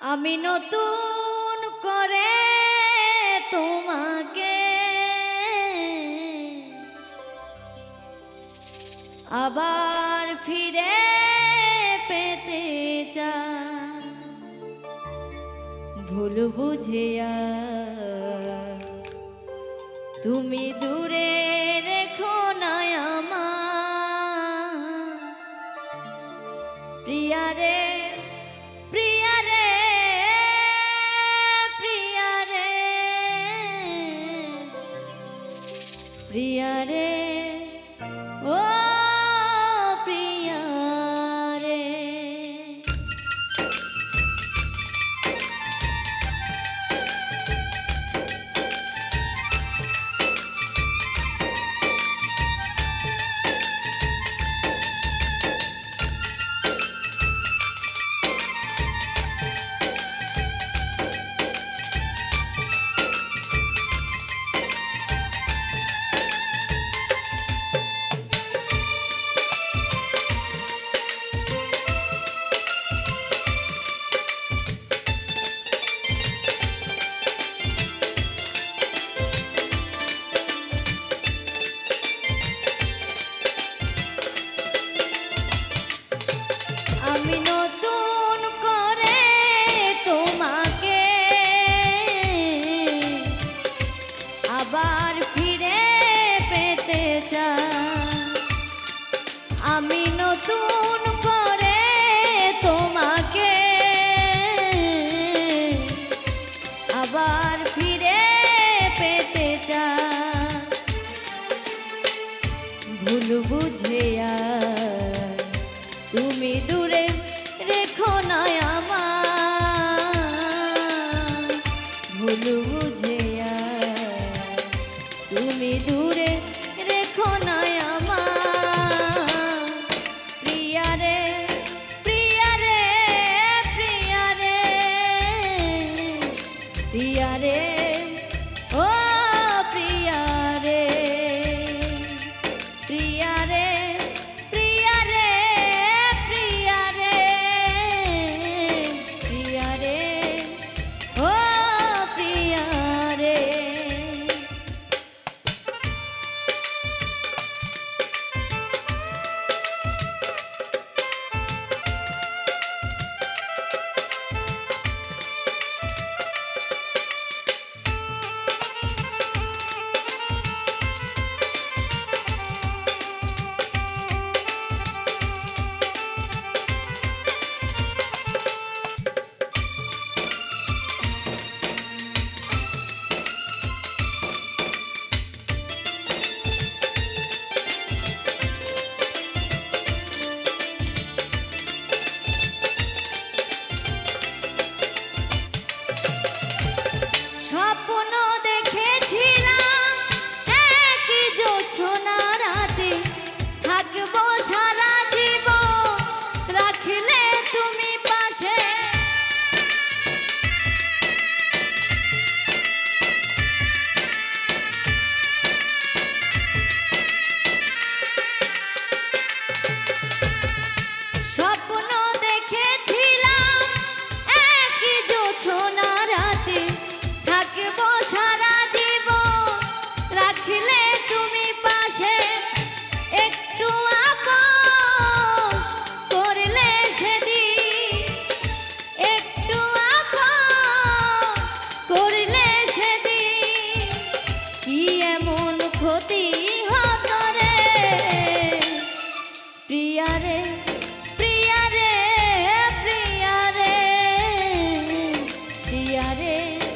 আমি নতুন করে তোমাকে। আবার ফিরে পেতে চাই। ভুল বুঝিয়া তুমি দূরে I new. Yeah.